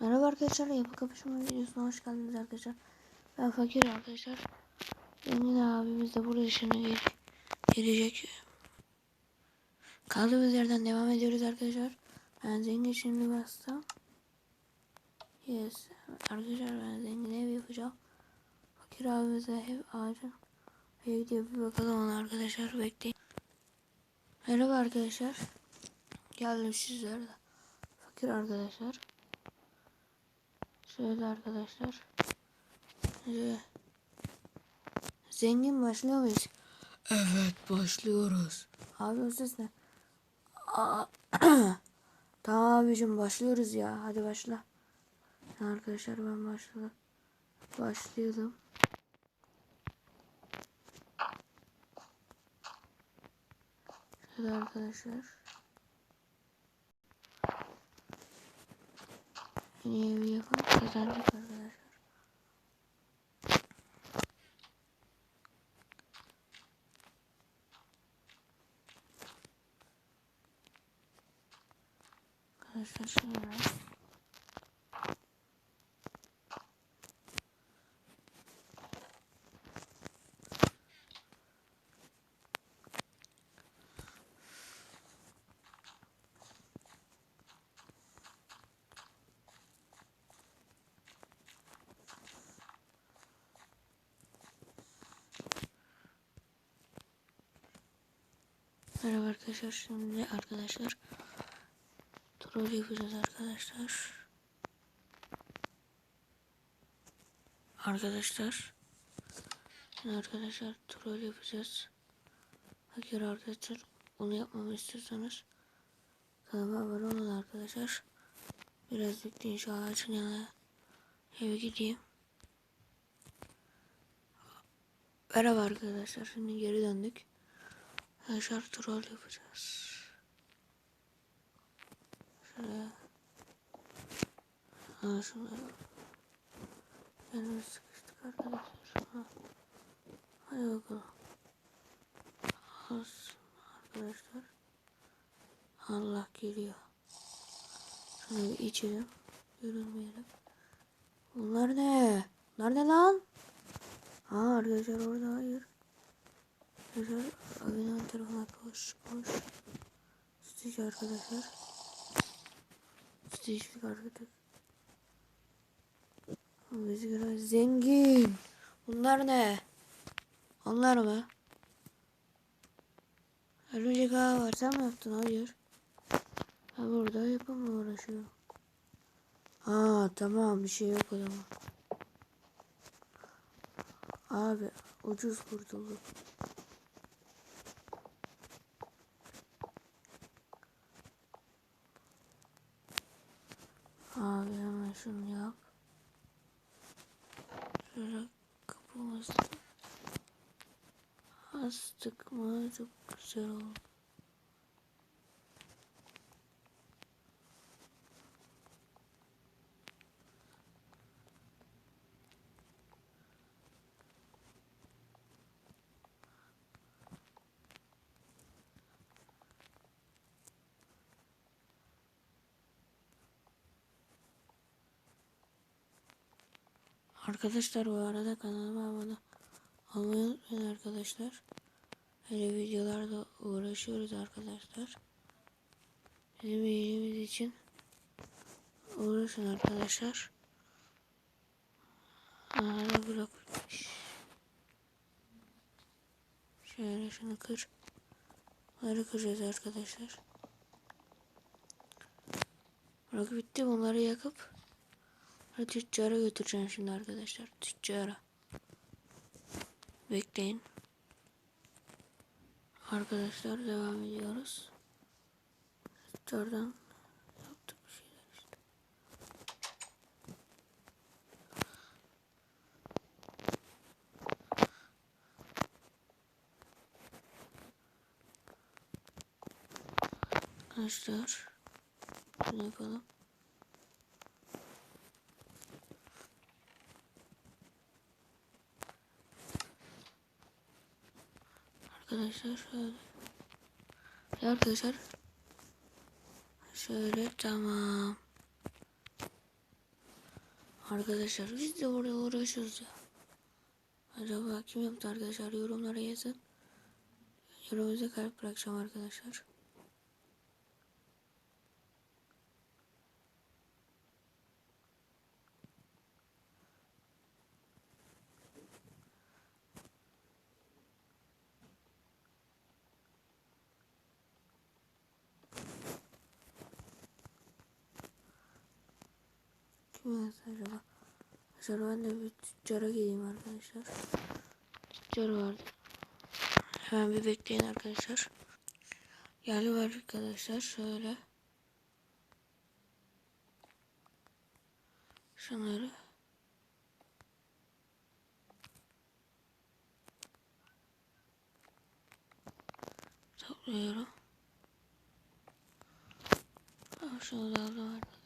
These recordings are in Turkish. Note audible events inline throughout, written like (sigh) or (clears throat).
Merhaba arkadaşlar, yapı kapışma videosuna hoş geldiniz arkadaşlar. Ben fakir arkadaşlar. Zengin abimiz de burada şimdi gel gelecek. Kaldığımız yerden devam ediyoruz arkadaşlar. Ben zengin şimdi bastım. Yes. Arkadaşlar ben zengin ev yapacağım. Fakir abimize ev ağacı. Eve gidiyor bir bakalım ona arkadaşlar bekleyin. Merhaba arkadaşlar. Geldim sizlerle. Fakir arkadaşlar. Şöyle arkadaşlar. Şöyle. Zengin başlıyor muyuz? Evet başlıyoruz. Abi o ses ne? Aa, (clears throat) tamam abicim başlıyoruz ya. Hadi başla. Arkadaşlar ben başladım. Başlayalım. Şöyle arkadaşlar. Yeni evi yapalım. Kazanacak arkadaşlar. Arkadaşlar şöyle. Merhaba arkadaşlar şimdi arkadaşlar troll yapacağız arkadaşlar. Arkadaşlar şimdi arkadaşlar troll yapacağız. Hakir arkadaşlar bunu yapmamı istiyorsanız kanalıma abone olun arkadaşlar. Biraz bekleyin şu ağacın yanına eve gideyim. Merhaba arkadaşlar şimdi geri döndük. Arkadaşlar troll yapacağız. Şöyle. Ha şunları. Yerine sıkıştık arkadaşlar. Ha. Hadi bakalım. Az arkadaşlar. Allah geliyor. Şunu bir içelim. Görünmeyelim. Bunlar ne? Bunlar ne lan? Ha arkadaşlar orada hayır. Arkadaşlar abinin tarafına koş koş. Stitch arkadaşlar. Stitch'lik arkadaşlar. Biz göre zengin. Bunlar ne? Onlar mı? Örümcek ağı var sen mi yaptın? Hayır. Ben burada yapımla uğraşıyorum. Aa tamam bir şey yok o zaman. Abi ucuz kurtulduk. Abi hemen şunu yap. Şöyle kapımızı astık mı çok güzel oldu. Arkadaşlar bu arada kanalıma abone olmayı unutmayın arkadaşlar. Böyle videolarda uğraşıyoruz arkadaşlar. Bizim iyiliğimiz için uğraşın arkadaşlar. Hala bitmiş. Şöyle şunu kır. Bunları kıracağız arkadaşlar. Blok bitti bunları yakıp Tüccara götüreceğim şimdi arkadaşlar. Tüccara. Bekleyin. Arkadaşlar devam ediyoruz. Tüccardan yaptık bir şeyler işte. Arkadaşlar. Şunu yapalım. Arkadaşlar şöyle. Arkadaşlar. Şöyle tamam. Arkadaşlar biz de orada uğraşıyoruz ya. Acaba kim yaptı arkadaşlar yorumlara yazın. Yorumunuza kalp bırakacağım arkadaşlar. Kim yazdı acaba? Arkadaşlar ben de bir tüccara gideyim arkadaşlar. Tüccar vardı. Hemen bir bekleyin arkadaşlar. Geldi var arkadaşlar şöyle. Şunları. Topluyorum. Şunu da aldım arkadaşlar.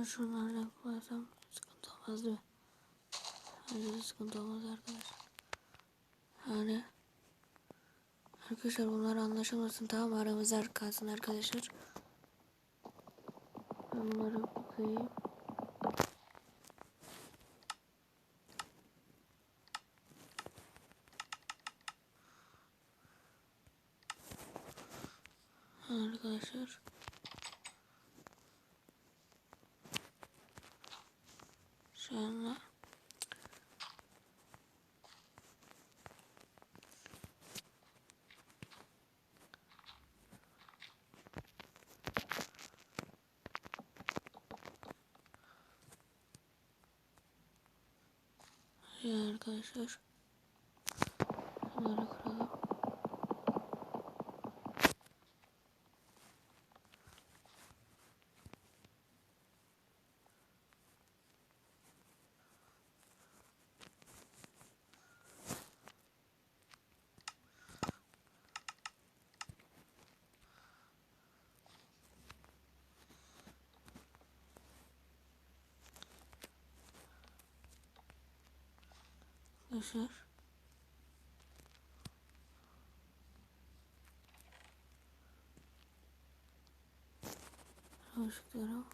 Ya şunlardan koyarsam sıkıntı olmaz değil mi? Bence sıkıntı olmaz arkadaşlar. Yani arkadaşlar bunlar anlaşılmasın tamam mı? aramızda kalsın arkadaşlar. Ben bunları koyayım. Arkadaşlar. Sonra Ya arkadaşlar. Bunları kıralım. Arkadaşlar. Işıkları.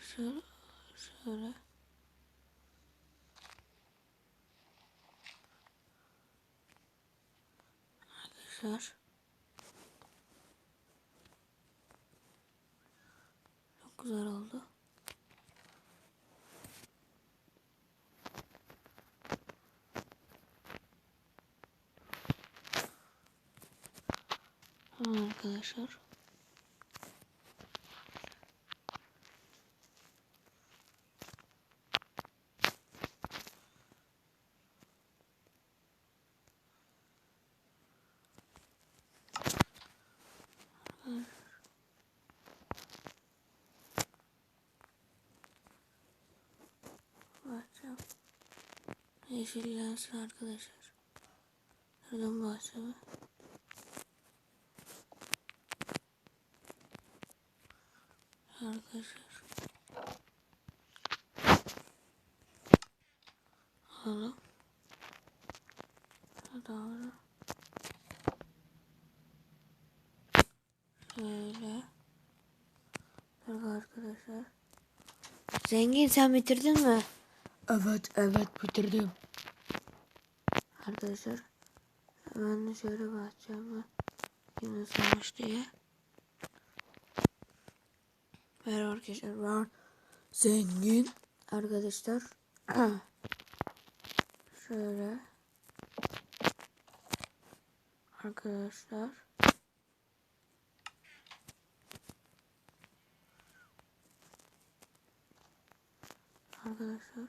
Şöyle. Şöyle. Arkadaşlar. Çok güzel oldu. Tamam arkadaşlar. Yeşillensin arkadaşlar. Şuradan bahçeme. Arkadaşlar. Alalım. Doğru. Şöyle. Dur arkadaşlar. Zengin sen bitirdin mi? Evet evet bitirdim. Arkadaşlar. Ben de şöyle bakacağım. Yine olmuş diye. Merhaba arkadaşlar ben zengin arkadaşlar. (clears throat) Şöyle arkadaşlar. Arkadaşlar.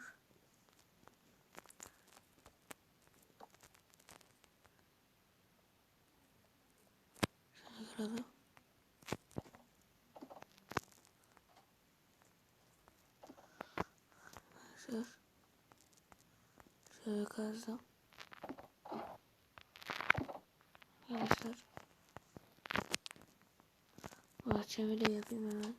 Şöyle girelim. Arkadaşlar. Şöyle kazdım. Arkadaşlar. Bahçemi de yapayım hemen.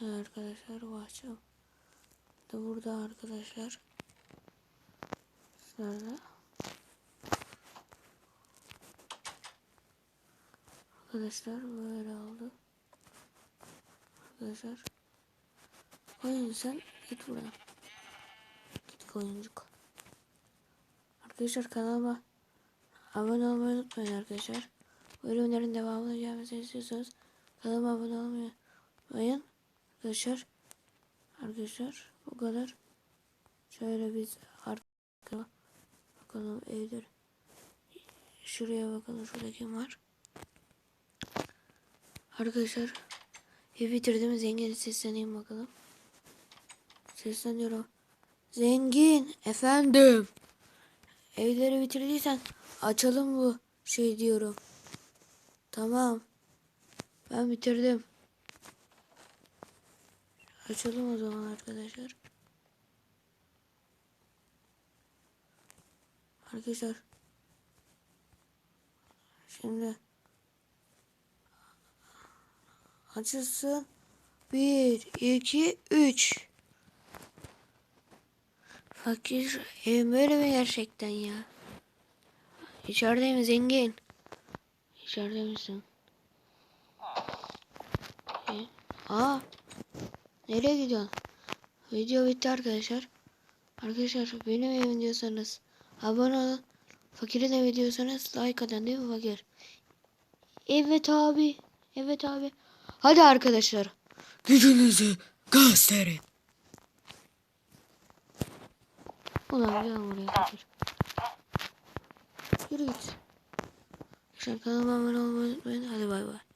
Evet arkadaşlar bahçem da burada arkadaşlar. Şöyle. Arkadaşlar böyle oldu. Arkadaşlar. Oyun sen git buradan. Git oyuncuk. Arkadaşlar kanalıma abone olmayı unutmayın arkadaşlar. Bu ürünlerin devamını gelmesini istiyorsanız kanalıma abone olmayı unutmayın. Arkadaşlar. Arkadaşlar bu kadar. Şöyle biz arka bakalım evler. Şuraya bakalım şurada kim var. Arkadaşlar ev bitirdim zengin sesleneyim bakalım. Sesleniyorum. Zengin efendim. Evleri bitirdiysen açalım bu şey diyorum. Tamam. Ben bitirdim. Açalım o zaman arkadaşlar. Arkadaşlar. Şimdi açılsın. Bir, iki, üç. Fakir evim böyle mi gerçekten ya? İçeride mi zengin? İçeride misin? E, aa, nereye gidiyorsun? Video bitti arkadaşlar. Arkadaşlar benim evim diyorsanız abone olun. Fakirin evi diyorsanız like atın değil mi fakir? Evet abi. Evet abi. Hadi arkadaşlar. Gücünüzü gösterin. Ulan gel buraya fakir. Yürü git. Arkadaşlar kanalıma abone olmayı unutmayın. Hadi bay bay.